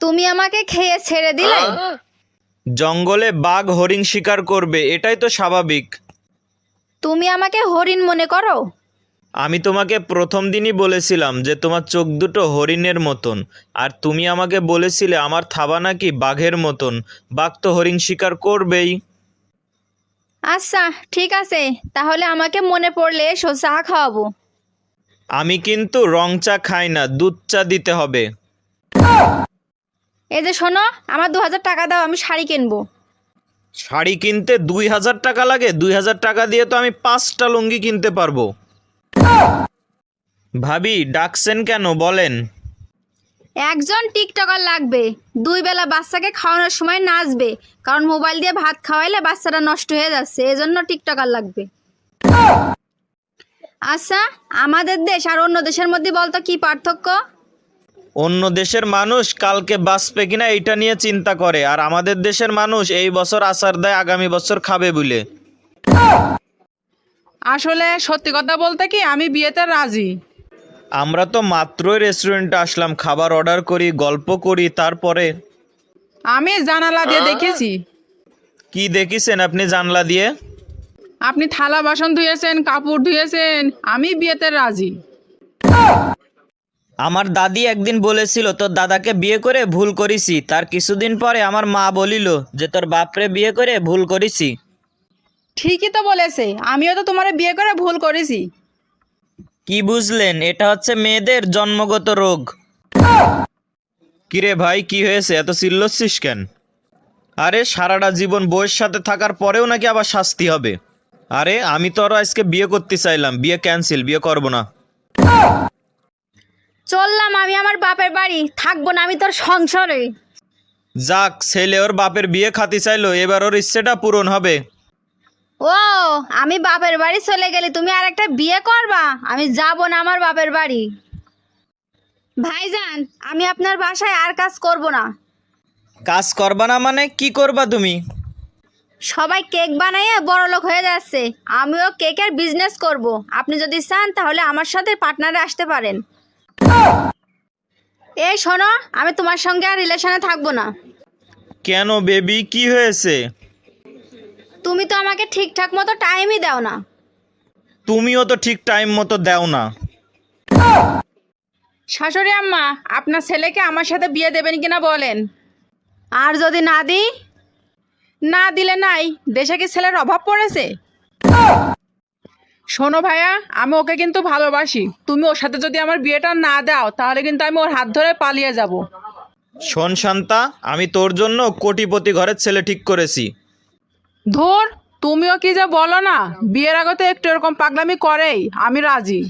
তুমি আমাকে খেয়ে ছেড়ে দিলে জঙ্গলে বাঘ হরিণ শিকার করবে এটাই তো স্বাভাবিক। তুমি আমাকে হরিণ মনে করো? আমি তোমাকে প্রথম দিনই বলেছিলাম যে তোমার চোখ দুটো হরিণের মতন। আর তুমি আমাকে বলেছিলে আমার থাবা নাকি বাঘের মতন। বাঘ তো হরিণ শিকার করবেই। আচ্ছা ঠিক আছে। তাহলে আমাকে মনে পড়লে এসো চা খাওয়াবো। আমি কিন্তু রং চা খাই না দুধ চা দিতে হবে। এই যে শোনো আমার দু হাজার টাকা দাও আমি শাড়ি কিনবো। শাড়ি কিনতে দুই হাজার টাকা লাগে দুই হাজার টাকা দিয়ে তো আমি পাঁচটা লুঙ্গি কিনতে পারব। ভাবি ডাকছেন কেন? বলেন। একজন টিকটকার লাগবে দুই বেলা বাচ্চাকে খাওয়ানোর সময় নাচবে কারণ মোবাইল দিয়ে ভাত খাওয়াইলে বাচ্চাটা নষ্ট হয়ে যাচ্ছে এজন্য টিকটকার লাগবে। আচ্ছা আমাদের দেশ আর অন্য দেশের মধ্যে বলতো কি পার্থক্য? অন্য দেশের মানুষ কালকে বাঁচবে কিনা এটা নিয়ে চিন্তা করে। আর আমাদের দেশের মানুষ এই বছর আসার দেয় আগামী বছর খাবে বলে। আসলে সত্যি কথা বলতে কি আমি বিয়েতে রাজি। আমরা তো মাত্রই রেস্টুরেন্টে আসলাম খাবার অর্ডার করি গল্প করি তারপরে? আমি জানালা দিয়ে দেখেছি। কি দেখিছেন আপনি জানলা দিয়ে? আপনি থালা বাসন ধুয়েছেন কাপড় ধুয়েছেন আমি বিয়েতে রাজি। আমার দাদি একদিন বলেছিল তোর দাদাকে বিয়ে করে ভুল করেছি। তার কিছুদিন পরে আমার মা বলিল যে তোর বাপরে বিয়ে করে ভুল করেছি। ঠিকই তো বলেছে। আমিও তো তোমার বিয়ে করে ভুল করেছি। কি বুঝলেন? এটা হচ্ছে মেয়েদের জন্মগত রোগ। কিরে ভাই কি হয়েছে? এত চিল্লচ্ছিস কেন? আরে সারাটা জীবন বউয়ের সাথে থাকার পরেও নাকি আবার শাস্তি হবে। আরে আমি তো আরও আজকে বিয়ে করতে চাইলাম। বিয়ে ক্যান্সেল বিয়ে করব না। চললাম আমি আমার বাপের বাড়ি। থাকব না আমি তোর সংসারে। যাক ছেলে ওর বাপের বিয়ে খাতি চাইলো এবার ওর ইচ্ছেটা পূরণ হবে। ও আমি বাপের বাড়ি চলে গেলে তুমি আর একটা বিয়ে করবা? আমি যাব না আমার বাপের বাড়ি। ভাইজান আমি আপনার বাসায় আর কাজ করব না। কাজ করবা না মানে কি করবা তুমি? সবাই কেক বানাইয়ে বড় লোক হয়ে যাচ্ছে। আমিও কেকের বিজনেস করব। আপনি যদি চান তাহলে আমার সাথে পার্টনারে আসতে পারেন। এই শোনো আমি তোমার সঙ্গে আর রিলেশনে থাকব না। কেন বেবি কি হয়েছে? তুমি তো আমাকে ঠিকঠাক মতো টাইমই দাও না। তুমিও তো ঠিক টাইম মতো দাও না। শাশুড়ি আম্মা আপনার ছেলেকে আমার সাথে বিয়ে দেবেন কিনা বলেন। আর যদি না দিই? না দিলে নাই দেশে কি ছেলের অভাব পড়েছে? শোনো ভাইয়া আমি ওকে কিন্তু ভালোবাসি। তুমি ওর সাথে যদি আমার বিয়েটা না দাও তাহলে কিন্তু আমি ওর হাত ধরে পালিয়ে যাব। শোন শান্তা আমি তোর জন্য কোটিপতি ঘরের ছেলে ঠিক করেছি। ধর তুমিও কি যা বলো না বিয়ের আগে তো একটু এরকম পাগলামি করেই আমি রাজি।